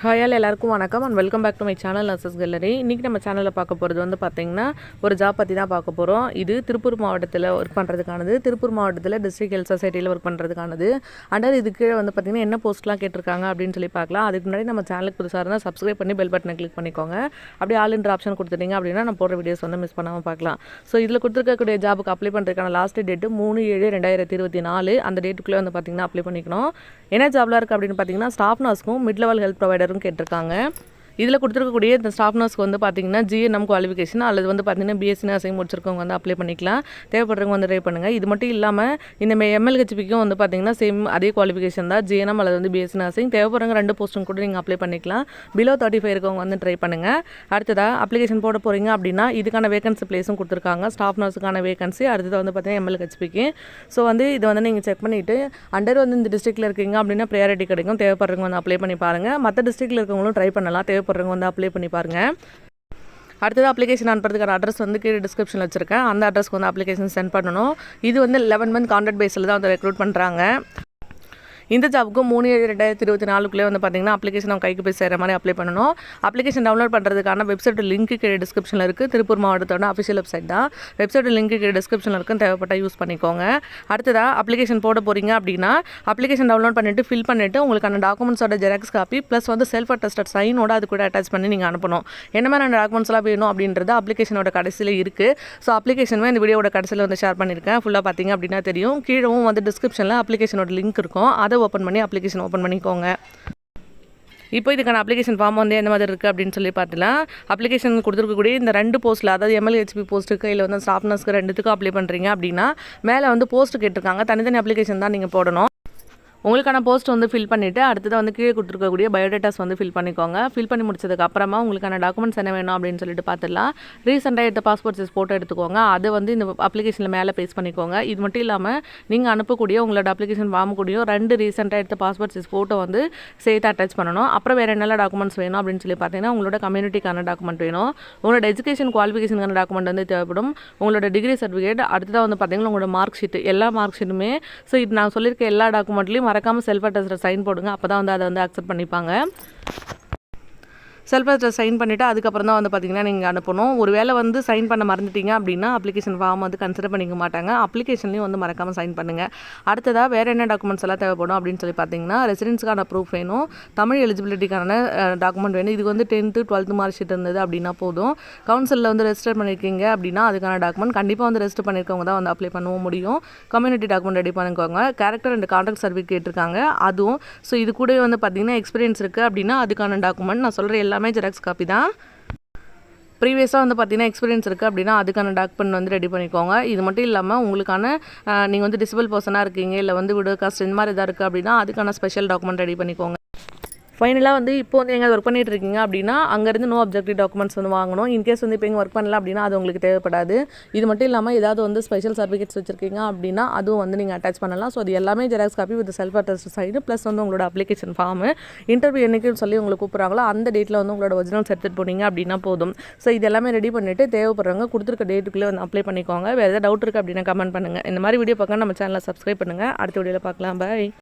ஹாயால் எல்லாருக்கும் வணக்கம் and welcome back to my channel nurses gallery இன்றைக்கி நம்ம சேனலில் பார்க்க போகிறது வந்து பார்த்திங்கன்னா ஒரு ஜாப் பற்றி தான் பார்க்க போகிறோம் இது திருப்பூர் மாவட்டத்தில் ஒர்க் பண்ணுறதுக்கானது திருப்பூர் மாவட்டத்தில் டிஸ்ட்ரிக்ட் ஹெல்த் சொசைட்டியில் ஒர்க் பண்ணுறதுக்கானது அண்டர் இது கீழே வந்து பார்த்திங்கன்னா என்ன போஸ்ட்லாம் கேட்டிருக்காங்க அப்படின்னு சொல்லி பார்க்கலாம். அதுக்கு முன்னாடி நம்ம சேனலுக்கு புதுசாக இருந்தால் சப்ஸ்கிரைப் பண்ணி பெல் பட்டனை கிளிக் பண்ணிக்கோங்க. அப்படியே ஆல் இன்ற ஆப்ஷன் கொடுத்துட்டீங்க அப்படின்னா நான் போடுற வீடியோஸ் வந்து மிஸ் பண்ணாமல் பார்க்கலாம். ஸோ இதில் கொடுத்துருக்கக்கூடிய ஜாபுக்கு அப்ளை பண்ணுறதுக்கான லாஸ்ட் டேட்டு மூணு ஏழு ரெண்டாயிரத்தி இருபத்தி நாலு. அந்த டேட்டுக்குள்ளே வந்து பார்த்திங்கன்னா அப்ளை பண்ணிக்கணும். என்ன ஜாப்லாம் இருக்குது அப்படின்னு பார்த்தீங்கன்னா ஸ்டாஃப் நர்ஸ்க்கும் மிட் லெவல் ஹெல்த் ஆர்டரும் கேட்டிருக்காங்க இதில் கொடுத்துருக்கக்கூடிய இந்த ஸ்டாஃப் நர்ஸ்க்கு வந்து பார்த்தீங்கன்னா ஜிஎன்எம் குவாலிஃபிகேஷன் அல்லது வந்து பார்த்தீங்கன்னா பிஎஸ்சி நர்சிங் முடிச்சிருக்கவங்க வந்து அப்ளை பண்ணிக்கலாம். தேவைப்படுறவங்க வந்து ட்ரை பண்ணுங்கள் இது மட்டும் இல்லாமல் இந்த எம்எல்ஹெச்பிக்கும் வந்து பார்த்தீங்கன்னா சேம் அதே குவாலிஃபிகேஷன் தான் ஜிஎன்எம் அல்லது வந்து பிஎஸ்சி நர்சிங் தேவைப்படுறவங்க ரெண்டு போஸ்ட்டும் கூட நீங்கள் அப்ளை பண்ணிக்கலாம். பிலோ தேர்ட்டி ஃபைவ் இருக்கவங்க வந்து ட்ரை பண்ணுங்கள் அடுத்ததாக அப்ளிகேஷன் போட போகிறீங்க அப்படின்னா இதுக்கான வேகன்சி பிளேஸும் கொடுத்துருக்காங்க. ஸ்டாஃப் நர்ஸுக்கான வேகன்சி அடுத்தது வந்து பார்த்தீங்கன்னா எம்எல்ஹெச்பிக்கு ஸோ வந்து இதை வந்து நீங்கள் செக் பண்ணிவிட்டு அண்டர் வந்து இந்த டிஸ்ட்ரிக்ட்டில் இருக்கீங்க அப்படின்னா ப்ரையாரிட்டி கிடைக்கும். தேவைப்படுறவங்க வந்து அப்ளை பண்ணி பாருங்கள் மற்ற டிஸ்ட்ரிக்ட்டில் இருக்கவங்களும் ட்ரை பண்ணலாம். தேவை தேவைப்படுறவங்க வந்து அப்ளை பண்ணி பாருங்கள் அடுத்தது அப்ளிகேஷன் அனுப்புறதுக்கான அட்ரஸ் வந்து கீழே டிஸ்கிரிப்ஷனில் வச்சுருக்கேன். அந்த அட்ரஸ்க்கு வந்து அப்ளிகேஷன் சென்ட் பண்ணணும். இது வந்து லெவன் மந்த் கான்ட்ராக்ட் பேஸில் தான் வந்து ரெக்ரூட் பண்ணுறாங்க இந்த ஜாபுக்கும் மூணு ஏழு ரெண்டாயிரத்தி இருபத்தி நாலுக்குள்ளே வந்து பார்த்தீங்கன்னா அப்ளிகேஷன் அவங்க கைக்கு போய் சேர்கிற மாதிரி அப்ளை பண்ணணும். அப்ளிகேஷன் டவுன்லோட் பண்ணுறதுக்கான வெப்சைட் லிங்க் கீழே டிஸ்கிரிப்ஷனில் இருக்குது திருப்பூர் மாவட்டத்தோட அஃபிஷியல் வெப்சைட் தான். வெப்சைட் லிங்க் கீழே டிஸ்கிரிப்ஷனில் இருக்கும் தேவைப்பட்டால் யூஸ் பண்ணிக்கோங்க. அடுத்ததாக அப்ளிகேஷன் போட போகிறீங்க அப்படின்னா அப்ளிகேஷன் டவுன்லோட் பண்ணிவிட்டு ஃபில் பண்ணிவிட்டு உங்களுக்கான டாக்குமெண்ட்ஸோட ஜெராக்ஸ் காப்பி ப்ளஸ் வந்து செல்ஃப் அட்டஸ்டட் சைனோட அது கூட அட்டாச் பண்ணி நீங்கள் அனுப்பணும். என்ன மாதிரியான டாக்குமெண்ட்ஸ்லாம் வேணும் அப்படின்றது அப்ளிகேஷனோட கடைசியில் இருக்குது ஸோ அப்ளிகேஷனுமே இந்த வீடியோட கடைசியில் வந்து ஷேர் பண்ணியிருக்கேன் ஃபுல்லாக பார்த்தீங்க அப்படின்னா தெரியும். கீழவும் வந்து டிஸ்கிரிப்ஷனில் அப்ளிகேஷனோட லிங்க் இருக்கும். அதை ஓப்பன் பண்ணி அப்ளிகேஷன் ஓப்பன் பண்ணிக்கோங்க. இப்போ இதுக்கான அப்ளிகேஷன் ஃபார்ம் வந்து எந்த மாதிரி இருக்குது அப்படின்னு சொல்லி பார்த்துலாம் அப்ளிகேஷன் கொடுத்துருக்கக்கூடிய இந்த ரெண்டு போஸ்ட்டில் அதாவது எம்எல்ஹெச்பி போஸ்ட்டுக்கு இல்லை வந்து ஸ்டாஃப் நர்ஸ்க்கு ரெண்டுத்துக்கும் அப்ளை பண்ணுறீங்க அப்படின்னா மேலே வந்து போஸ்ட் கேட்டிருக்காங்க. தனித்தனி அப்ளிகேஷன் தான் நீங்கள் போடணும். உங்களுக்கான போஸ்ட் வந்து ஃபில் பண்ணிவிட்டு அடுத்ததாக வந்து கீழே கொடுத்துருக்கக்கூடிய பயோடேட்டாஸ் வந்து ஃபில் பண்ணிக்கோங்க. ஃபில் பண்ணி முடிச்சதுக்கு அப்புறமா உங்களுக்கான டாக்குமெண்ட்ஸ் என்ன வேணும் அப்படின்னு சொல்லிட்டு பார்த்துடலாம் ரீசெண்டாக எடுத்த பாஸ்போர்ட் சைஸ் ஃபோட்டோ எடுத்துக்கோங்க. அதை வந்து இந்த அப்ளிகேஷனில் மேலே பேஸ் பண்ணிக்கோங்க. இது மட்டும் இல்லாமல் நீங்கள் அனுப்பக்கூடிய உங்களோட அப்ளிகேஷன் ஃபார்ம் கூடயும் ரெண்டு ரீசெண்டாக எடுத்த பாஸ்போர்ட் சைஸ் ஃபோட்டோ வந்து சேர்த்து அட்டாச் பண்ணணும். அப்புறம் வேறு என்னெல்லாம் டாக்குமெண்ட்ஸ் வேணும் அப்படின்னு சொல்லி பார்த்தீங்கன்னா உங்களோட கம்யூனிட்டிக்கான டாக்குமெண்ட் வேணும். உங்களோட எஜுகேஷன் குவாலிஃபிகேஷனுக்கான டாக்குமெண்ட் வந்து தேவைப்படும். உங்களோட டிகிரி சர்டிஃபிகேட் அடுத்ததாக வந்து பார்த்தீங்கன்னா உங்களோட மார்க் ஷீட் எல்லா மார்க் ஷீட்டுமே ஸோ இது நான் சொல்லியிருக்க எல்லா டாக்குமெண்ட்லேயும் மறக்காமல் செல்ஃப் அட்டஸ்டில் சைன் போடுங்க. அப்போ தான் வந்து அதை வந்து அக்செப்ட் பண்ணிப்பாங்க. செல்ஃப் அட்ரஸ் சைன் பண்ணிவிட்டு அதுக்கப்புறம் தான் வந்து பார்த்திங்கன்னா நீங்கள் அனுப்பணும். ஒரு வேளை வந்து சைன் பண்ண மறந்துட்டீங்க அப்படின்னா அப்ளிகேஷன் ஃபார்ம் வந்து கன்சிடர் பண்ணிக்க மாட்டாங்க. அப்ளிகேஷன்லையும் வந்து மறக்காமல் சைன் பண்ணுங்கள் அடுத்ததாக வேறு என்ன டாக்குமெண்ட்ஸ் எல்லாம் தேவைப்படும் அப்படின்னு சொல்லி பார்த்தீங்கன்னா ரெசிடென்ஸ்க்கான ப்ரூஃப் வேணும். தமிழ் எலிஜிபிலிட்டிக்கான டாக்குமெண்ட் வேணும். இதுக்கு வந்து டென்த்து டுவெல்த்து மார்க் ஷீட் இருந்தது அப்படின்னா போதும். கவுன்சிலில் வந்து ரெஜிஸ்டர் பண்ணியிருக்கீங்க அப்படின்னா அதுக்கான டாக்குமெண்ட் கண்டிப்பாக வந்து ரெஜிஸ்டர் பண்ணியிருக்கவங்க தான் வந்து அப்ளை பண்ணவும் முடியும். கம்யூனிட்டி டாக்குமெண்ட் ரெடி பண்ணிக்கோங்க. கேரக்டர் அண்ட் கான்டாக்ட் சர்டிஃபிகேட் இருக்காங்க அதுவும் ஸோ இது கூட வந்து பார்த்தீங்கன்னா எக்ஸ்பீரியன்ஸ் இருக்குது அப்படின்னா அதுக்கான டாக்குமெண்ட் நான் சொல்கிற எல்லாமே ஜெராக்ஸ் காப்பி தான். ப்ரீவியஸாக வந்து பார்த்தீங்கன்னா எக்ஸ்பீரியன்ஸ் இருக்குது அப்படின்னா அதுக்கான டாக்குமெண்ட் வந்து ரெடி பண்ணிக்கோங்க. இது மட்டும் இல்லாமல் உங்களுக்கான நீங்கள் வந்து டிசபிள் பர்சனாக இருக்கீங்க இல்லை வந்து விடோ காஸ்ட் இந்த மாதிரி எதாவது இருக்குது அப்படின்னா அதுக்கான ஸ்பெஷல் டாக்குமெண்ட் ரெடி பண்ணிக்கோங்க. ஃபைனலாக வந்து இப்போ வந்து எங்கே ஒர்க் பண்ணிகிட்டு இருக்கீங்க அப்படின்னா அங்கேருந்து நோ அப்ஜெக்டிவ் டாக்குமெண்ட்ஸ் வந்து வாங்கணும். இன்கேஸ் வந்து இப்போ எங்கே ஒர்க் பண்ணல அப்படின்னா அது உங்களுக்கு தேவைப்படாது. இது மட்டும் இல்லாமல் ஏதாவது வந்து ஸ்பெஷல் சர்டிஃபிகேட்ஸ் வச்சுருக்கீங்க அப்படின்னா அதுவும் வந்து நீங்கள் அட்டாச் பண்ணலாம். ஸோ அது எல்லாமே xerox copy with self attest side plus வந்து உங்களோட அப்ளிகேஷன் ஃபார்மு இன்டர்வியூ என்னைக்குன்னு சொல்லி உங்களுக்கு கூப்பிட்றாங்களோ அந்த டேட்டில் வந்து உங்களோட ஒரிஜினல்ஸ் எடுத்துகிட்டு போனீங்க அப்படின்னா போதும். ஸோ இது எல்லாமே ரெடி பண்ணிவிட்டு தேவைப்படுறவங்க கொடுத்துருக்க டேட்டுக்குள்ளே வந்து அப்ளை பண்ணிக்கோங்க. வேறு ஏதாவது டவுட் இருக்குது அப்படின்னா கமெண்ட் பண்ணுங்கள் இந்த மாதிரி வீடியோ பார்க்க நம்ம சேனலை சப்ஸ்கிரைப் பண்ணுங்கள் அடுத்த வீடியோவில் பார்க்கலாம். பாய்